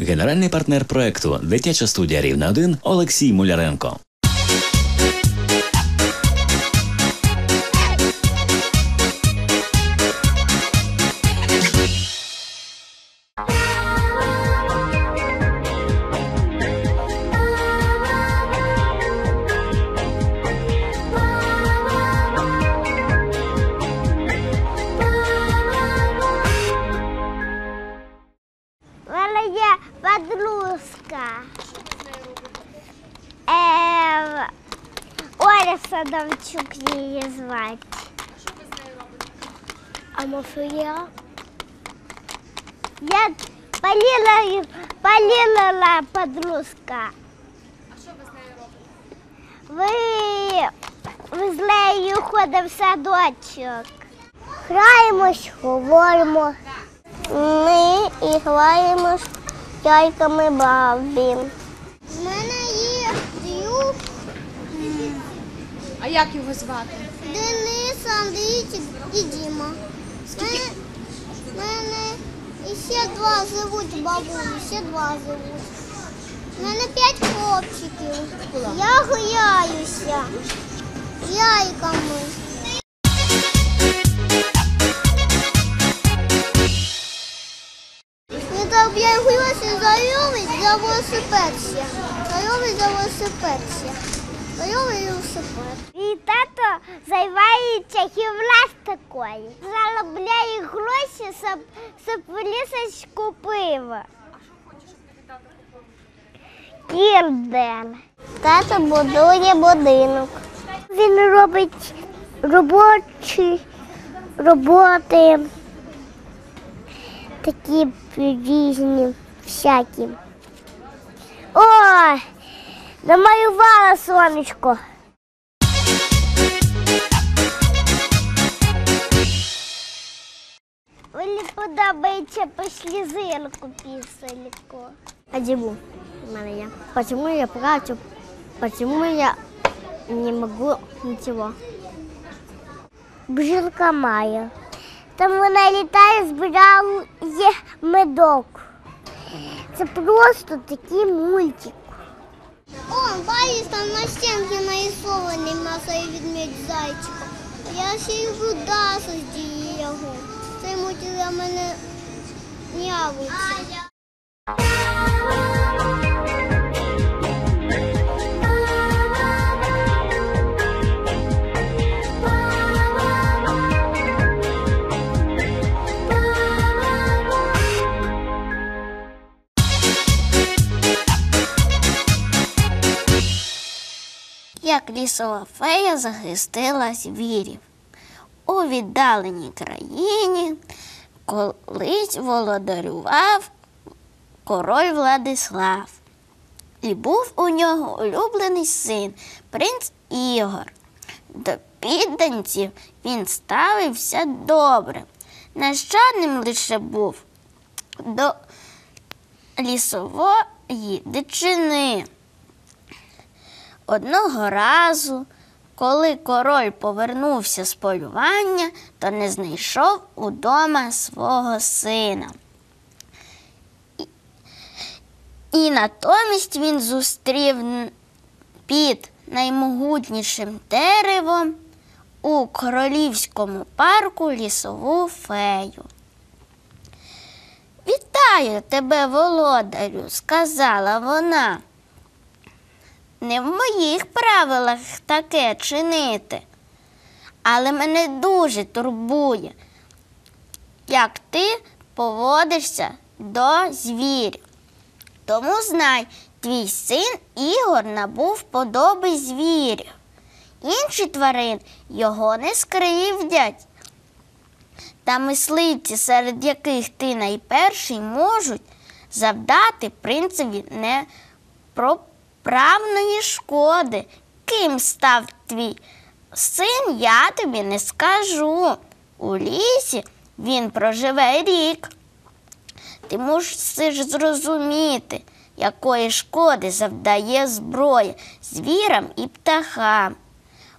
Генеральний партнер проекту Дитяча студія Рівне 1 Олексій Муляренко. Садовчук її звати. А може я? Я Поліна, Поліна подружка. А що ви з нею робите? Ви, ви з нею ходимо в садочок. Граємось, говоримо. Ми і граємо з яйками бабі. У мене є друг А як його звати? Денис, Андрійчик і Діма. Мене, мене і ще два живуть бабулі, ще два живуть. У мене п'ять хлопчиків. Я з яйками. Так я граюся знайомий за велосипед ще. Знайомий за велосипед ще. І тато займається гімнастикою. Заробляє гроші, щоб, щоб лісочку купив. Кірден. Тато будує будинок. Він робить робочі роботи, такі різні, всякі. О, намалювала сонечко. Мені подобається по слізинку пісельку. А Диму у мене є. Почему я плачу? Почему я не могу ничего? Бжилка має. Там вона літає, збирає медок. Це просто такий мультик. Бачиш, там на стінці нарисований Маша відмідь зайчика. Я ще й Дасу з його. Цей мультик для мене. Як лісова фея захистила звірів. У віддаленій країні колись володарював король Владислав. І був у нього улюблений син, принц Ігор. До підданців він ставився добре. Нещадним лише був до лісової дичини. Одного разу, коли король повернувся з полювання, то не знайшов удома свого сина. І, натомість він зустрів під наймогутнішим деревом у королівському парку лісову фею. Вітаю тебе, володарю, сказала вона. Не в моїх правилах таке чинити. Але мене дуже турбує, як ти поводишся до звірів. Тому знай, твій син Ігор набув подоби звірів. Інші тварин його не скривдять. Та мисливці, серед яких ти найперший, можуть завдати принцеві непроправної шкоди. Ким став твій син, я тобі не скажу. У лісі він проживе рік. Ти мусиш зрозуміти, якої шкоди завдає зброя звірам і птахам.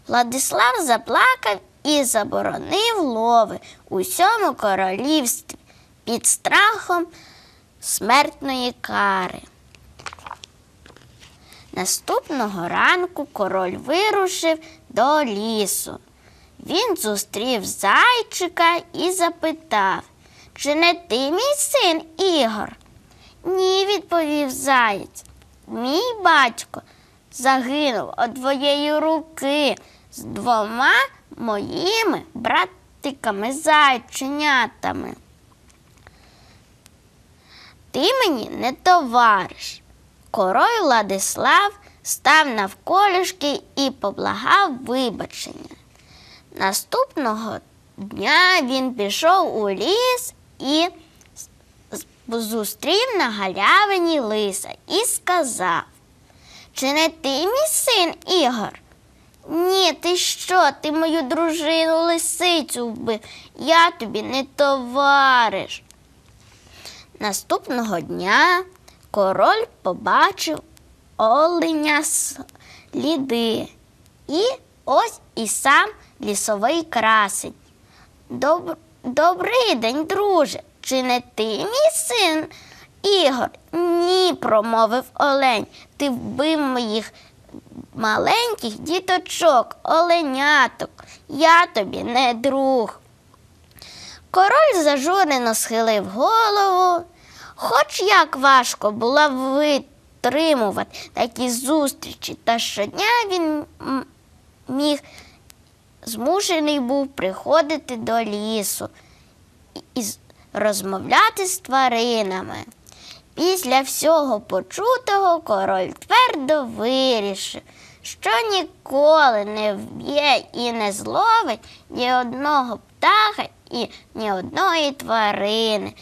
Владислав заплакав і заборонив лови у всьому королівстві під страхом смертної кари. Наступного ранку король вирушив до лісу. Він зустрів зайчика і запитав, чи не ти мій син Ігор? Ні, відповів заєць. Мій батько загинув від твоєї руки з двома моїми братиками зайченятами. Ти мені не товариш. Король Владислав став навколішки і поблагав вибачення. Наступного дня він пішов у ліс і зустрів на галявині лиса і сказав: Чи не ти мій син Ігор? Ні, ти що? Ти мою дружину лисицю вбив. Я тобі не товариш. Наступного дня король побачив оленя сліди. І ось і сам лісовий красень. Доб... Добрий день, друже. Чи не ти мій син Ігор? Ні, промовив олень. Ти вбив моїх маленьких діточок, оленяток. Я тобі не друг. Король зажурено схилив голову. Хоч як важко було витримувати такі зустрічі, та щодня він міг змушений був приходити до лісу і- розмовляти з тваринами. Після всього почутого король твердо вирішив, що ніколи не вб'є і не зловить ні одного птаха і ні одної тварини.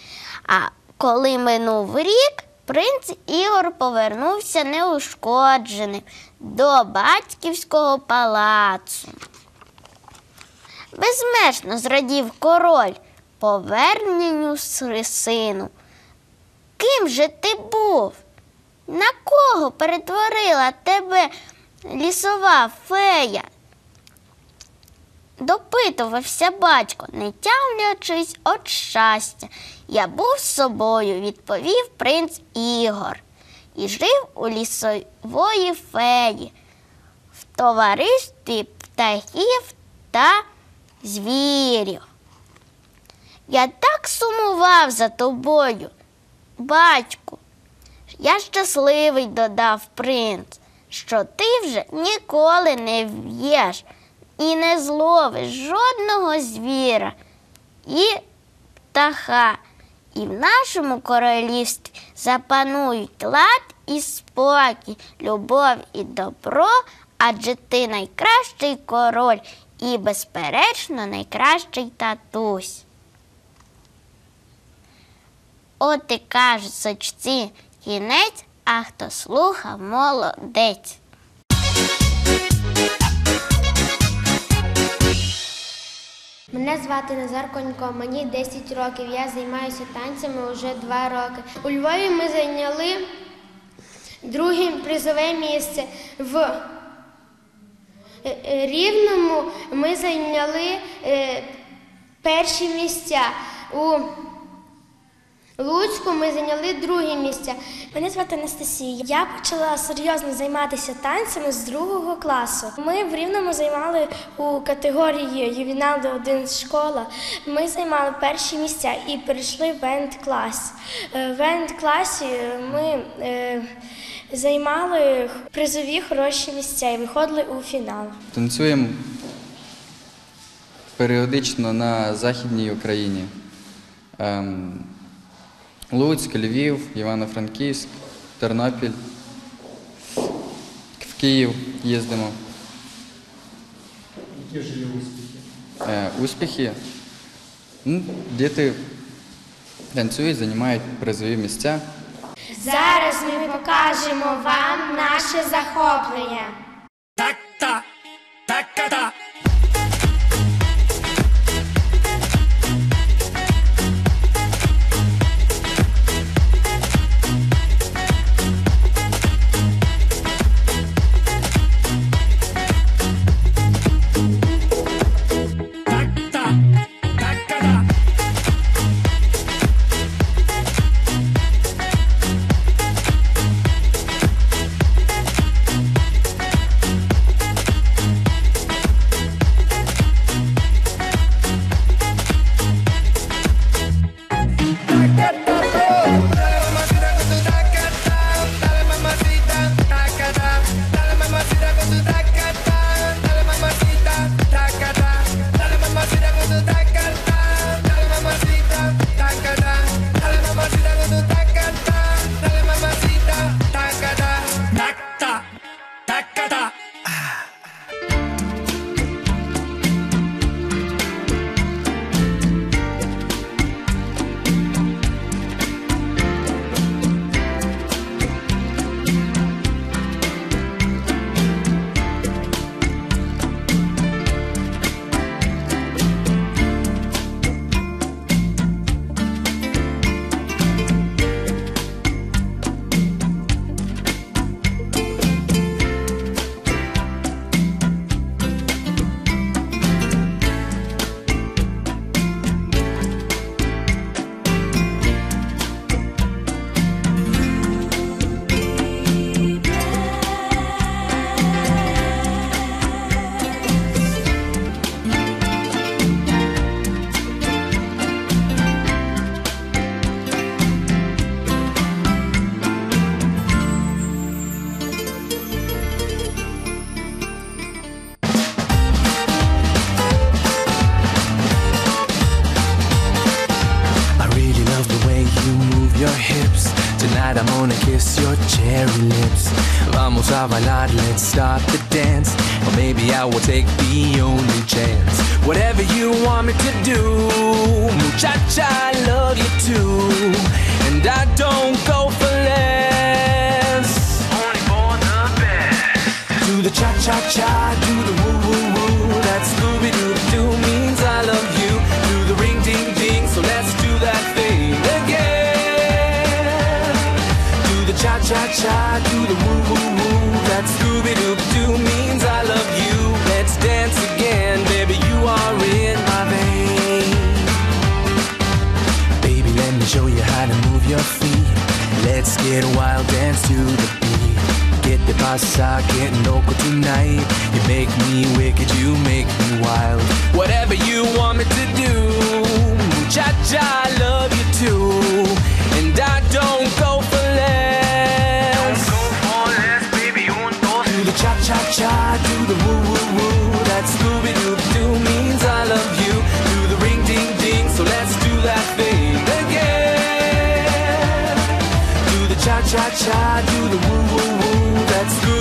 А коли минув рік, принц Ігор повернувся неушкодженим до батьківського палацу. Безмежно зрадів король поверненню сину. Ким же ти був? На кого перетворила тебе лісова фея? Допитувався батько, не тямлячись від щастя. Я був з собою, відповів принц Ігор, і жив у лісової феї, в товаристві птахів та звірів. Я так сумував за тобою, батьку. Я щасливий, додав принц, що ти вже ніколи не в'єш і не зловиш жодного звіра і птаха. І в нашому королівстві запанують лад і спокій, любов і добро, адже ти найкращий король і, безперечно, найкращий татусь. От і кажуть сочці кінець, а хто слухав, молодець. Мене звати Назар Конько, мені 10 років. Я займаюся танцями вже 2 роки. У Львові ми зайняли друге призове місце. В е, е, Рівному ми зайняли е, перші місця. У Луцьку ми зайняли друге місце. Мене звати Анастасія. Я почала серйозно займатися танцями з другого класу. Ми в Рівному займали у категорії ювінал до 1 школа. Ми займали перші місця і перейшли в енд клас. Е, В енд класі ми е, займали призові хороші місця і виходили у фінал. Танцюємо періодично на Західній Україні. Луцьк, Львів, Івано-Франківськ, Тернопіль. В Київ їздимо. Які ж є успіхи? Е, успіхи. Ну, діти танцюють, займають призові місця. Зараз ми покажемо вам наше захоплення. Stop. Vamos a bailar, let's start the dance. Or maybe I will take the only chance. Whatever you want me to do, muchacha, I love you too. And I don't go for less. Only for the best. Do the cha cha cha, do the woo woo woo. That Scooby Doo doo means I love you. Do the ring ding ding, so let's do that thing again. Do the cha cha cha, do the woo woo Scooby Doo doo means I love you. Let's dance again, baby. You are in my vein. Baby, let me show you how to move your feet. Let's get wild dance to the beat. Get the pasa, get loco tonight. You make me wicked, you make me wild. Whatever you want me to do, child, you the woo woo woo that's good.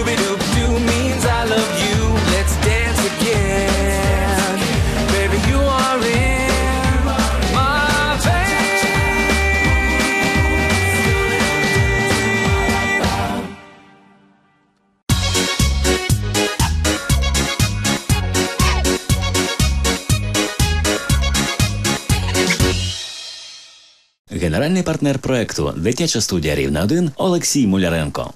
Генеральний партнер проекту Дитяча студія Рівне 1 Олексій Муляренко.